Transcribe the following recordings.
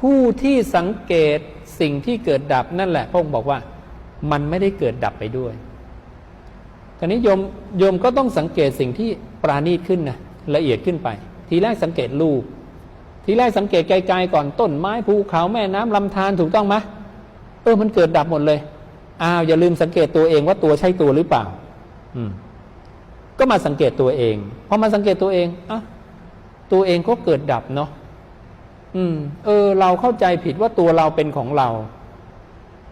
ผู้ที่สังเกตสิ่งที่เกิดดับนั่นแหละพระองค์บอกว่ามันไม่ได้เกิดดับไปด้วยตอนนี้โยมโยมก็ต้องสังเกตสิ่งที่ปราณีตขึ้นนะละเอียดขึ้นไป ทีแรกสังเกตรูป ทีแรกสังเกตไกลๆก่อนต้นไม้ภูเขาแม่น้ำลำธารถูกต้องไหมเออมันเกิดดับหมดเลยอ้าวอย่าลืมสังเกตตัวเองว่าตัวใช่ตัวหรือเปล่า อืม ก็มาสังเกตตัวเองพอมาสังเกตตัวเองอะตัวเองก็เกิดดับเนาะ อืม เออ เราเข้าใจผิดว่าตัวเราเป็นของเรา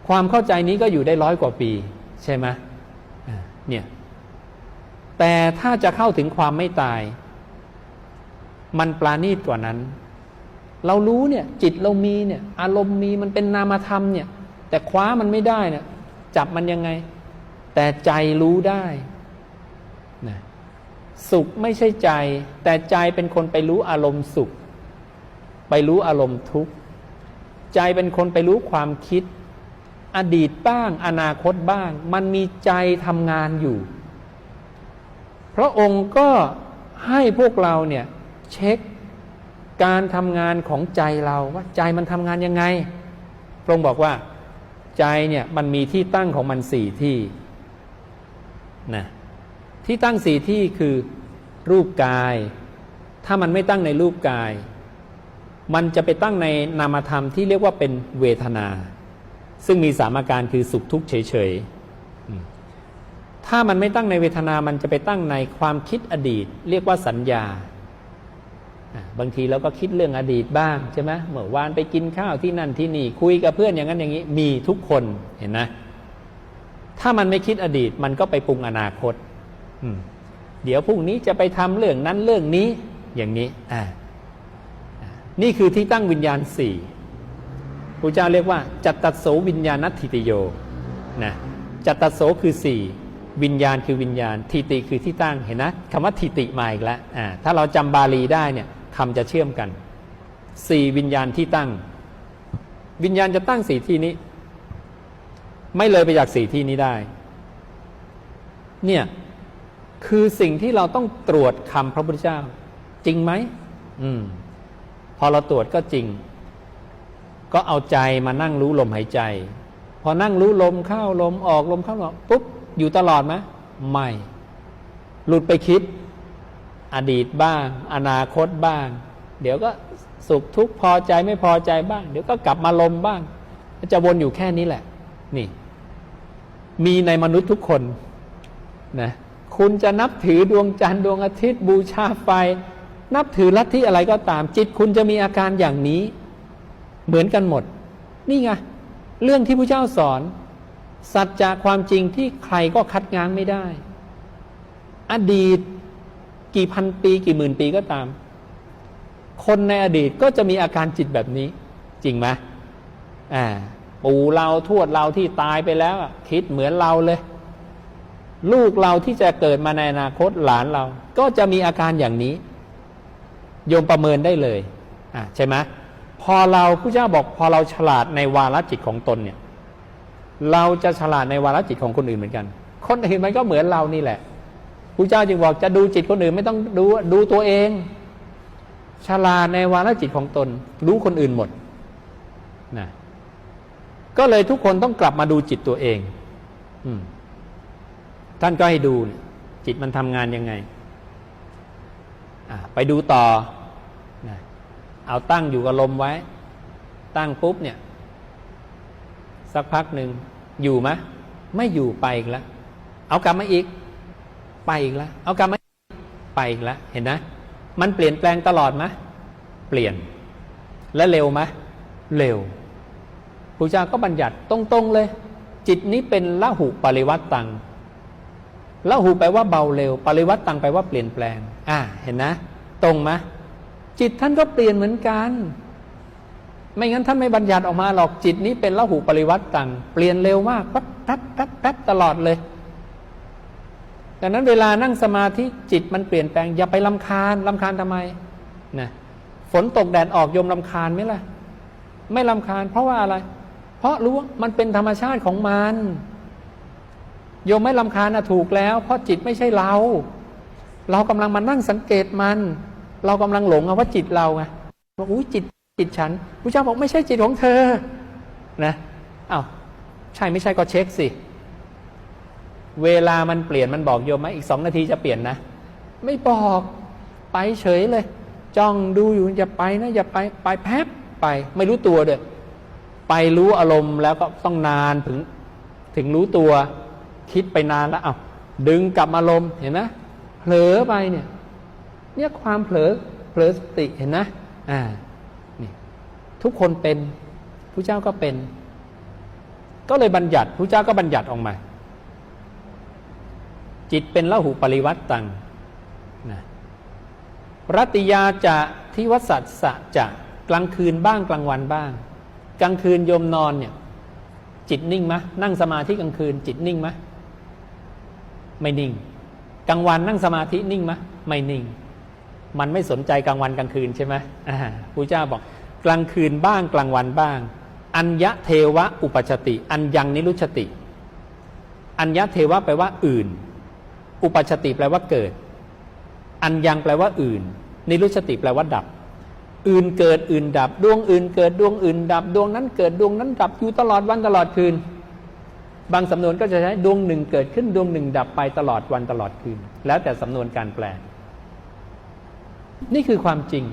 ความเข้าใจนี้ก็อยู่ได้ร้อยกว่าปี ใช่ไหมเนี่ย แต่ถ้าจะเข้าถึงความไม่ตาย มันปราณีตกว่านั้น เรารู้เนี่ย จิตเรามีเนี่ย อารมณ์มีมันเป็นนามธรรมเนี่ย แต่คว้ามันไม่ได้เนี่ย จับมันยังไง แต่ใจรู้ได้นะสุขไม่ใช่ใจ แต่ใจเป็นคนไปรู้อารมณ์สุข ไปรู้อารมณ์ทุกข์ ใจเป็นคนไปรู้ความคิด อดีตบ้าง อนาคตบ้าง มันมีใจทำงานอยู่พระองค์ก็ให้พวกเราเนี่ยเช็คการทำงานของใจเราว่าใจมันทำงานยังไง พระองค์บอกว่าใจเนี่ยมันมีที่ตั้งของมันสี่ที่นะที่ตั้งสี่ที่คือรูปกาย ถ้ามันไม่ตั้งในรูปกาย มันจะไปตั้งในนามธรรมที่เรียกว่าเป็นเวทนา ซึ่งมีสามอาการคือสุขทุกข์เฉยๆถ้ามันไม่ตั้งในเวทนา มันจะไปตั้งในความคิดอดีต เรียกว่าสัญญา บางทีเราก็คิดเรื่องอดีตบ้างใช่ไหมเมื่อวานไปกินข้าวที่นั่นที่นี่ คุยกับเพื่อนอย่างนั้นอย่างนี้ มีทุกคนเห็นนะ ถ้ามันไม่คิดอดีต มันก็ไปปรุงอนาคต เดี๋ยวพรุ่งนี้จะไปทำเรื่องนั้นเรื่องนี้อย่างนี้ อ่า นี่คือที่ตั้งวิญญาณสี่พระเจ้าเรียกว่า จัตตโสวิญญาณทิติโยนะจัตตโสคือสี่วิญญาณคือวิญญาณทิติคือที่ตั้งเห็นนะคำว่าทิติมาอีกแล้วอ่าถ้าเราจำบาลีได้เนี่ยคำจะเชื่อมกันสี่วิญญาณที่ตั้ง วิญญาณจะตั้งสี่ที่นี้ ไม่เลยไปจากสี่ที่นี้ได้ เนี่ยคือสิ่งที่เราต้องตรวจคำพระพุทธเจ้า จริงไหมอืม พอเราตรวจก็จริง ก็เอาใจมานั่งรู้ลมหายใจ พอนั่งรู้ลมเข้าลมออกลมเข้าลมออกปุ๊บอยู่ตลอดไหมไม่ หลุดไปคิด อดีตบ้าง อนาคตบ้าง เดี๋ยวก็สุขทุกข์พอใจไม่พอใจบ้าง เดี๋ยวก็กลับมาลมบ้าง จะวนอยู่แค่นี้แหละ นี่ มีในมนุษย์ทุกคนนะคุณจะนับถือดวงจันทร์ดวงอาทิตย์บูชาไฟ นับถือลัทธิอะไรก็ตามจิตคุณจะมีอาการอย่างนี้ เหมือนกันหมด นี่ไงเรื่องที่พระเจ้าสอน สัจจะความจริงที่ใครก็คัดง้างไม่ได้ อดีตกี่พันปีกี่หมื่นปีก็ตาม คนในอดีตก็จะมีอาการจิตแบบนี้ จริงไหมอ่าปู่เราทวดเราที่ตายไปแล้ว คิดเหมือนเราเลย ลูกเราที่จะเกิดมาในอนาคตหลานเรา ก็จะมีอาการอย่างนี้ โยมประเมินได้เลยอะใช่ไหมพอเราผู้เจ้าบอกพอเราฉลาดในวาลจิตของตนเนี่ย เราจะฉลาดในวาลจิตของคนอื่นเหมือนกัน คนอื่นมันก็เหมือนเรานี่แหละผู้เจ้าจึงบอกจะดูจิตคนอื่นไม่ต้องดูดูตัวเอง ฉลาดในวาลจิตของตน รู้คนอื่นหมดนะก็เลยทุกคนต้องกลับมาดูจิตตัวเองอท่านก็ให้ดูจิตมันทำงานยังไงไปดูต่อ เอาตั้งอยู่กับลมไว้ ตั้งปุ๊บเนี่ย สักพักหนึ่งอยู่ไหมไม่อยู่ไปอีกแล้วเอากลับมาอีก ไปอีกแล้วเอากลับมาไปอีกแล้วเห็นนะ มันเปลี่ยนแปลงตลอดไหมเปลี่ยน และเร็วไหมเร็วพระเจ้าก็บัญญัติตรงๆเลย จิตนี้เป็นละหุปริวัตตังละหูแปลว่าเบาเร็ว ปริวัตตังแปลว่าเปลี่ยนแปลง อ่า เห็นนะ ตรงไหม จิตท่านก็เปลี่ยนเหมือนกัน ไม่งั้นท่านไม่บัญญัติออกมาหรอกจิตนี้เป็นละหูปริวัติตังเปลี่ยนเร็วมากปั๊บปั๊บปั๊บปั๊บตลอดเลยดังนั้นเวลานั่งสมาธิจิตมันเปลี่ยนแปลง อย่าไปลำคาญลำคาญทำไมนะฝนตกแดดออกยมลำคาญไหมล่ะ ไม่ลำคาญ เพราะว่าอะไร เพราะรู้ว่ามันเป็นธรรมชาติของมันโยมไม่ลำคาญนะถูกแล้ว เพราะจิตไม่ใช่เรา เรากำลังมานั่งสังเกตมัน เรากำลังหลงอาว่าจิตเราไงว่าอุ้ยจิตจิตฉันพระเจ้าบอกไม่ใช่จิตของเธอนะอา้าวใช่ไม่ใช่ก็เช็คสิ เวลามันเปลี่ยนมันบอกโยมไหมอีกสองนาทีจะเปลี่ยนนะ ไม่บอกไปเฉยเลย จ้องดูอยู่อย่าไปนะอย่าไปไปแป๊บไป ไม่รู้ตัวเด้อไปรู้อารมณ์แล้วก็ต้องนานถึง ถึงรู้ตัวคิดไปนานแล้วเอา้าดึงกลับอารมณ์เห็นไหมเผลอไปเนี่ย เนี่ยความเผลอเผลอสติเห็นนะอ่านี่ทุกคนเป็นผู้เจ้าก็เป็น ก็เลยบัญญัติผู้เจ้าก็บัญญัติออกมา จิตเป็นละหุปริวัตตังนะรัติยาจะทิวสัตสะจะกลางคืนบ้างกลางวันบ้าง กลางคืนโยมนอนเนี่ยจิตนิ่งไหมนั่งสมาธิกลางคืน จิตนิ่งไหมไม่นิ่ง กลางวันนั่งสมาธินิ่งไหมไม่นิ่ง มันไม่สนใจกลางวันกลางคืนใช่ไหมอ่าพระเจ้าบอกกลางคืนบ้างกลางวันบ้าง อัญญะเทวะอุปชติ อัญญังนิรุชติ อัญญะเทวะแปลว่าอื่น อุปชติแปลว่าเกิด อัญญังแปลว่าอื่น นิรุชติแปลว่าดับ อื่นเกิดอื่นดับ ดวงอื่นเกิดดวงอื่นดับ ดวงนั้นเกิดดวงนั้นดับอยู่ตลอดวันตลอดคืน บางสำนวนก็จะใช้ดวงหนึ่งเกิดขึ้นดวงหนึ่งดับไปตลอดวันตลอดคืน แล้วแต่สำนวนการแปล นี่คือความจริง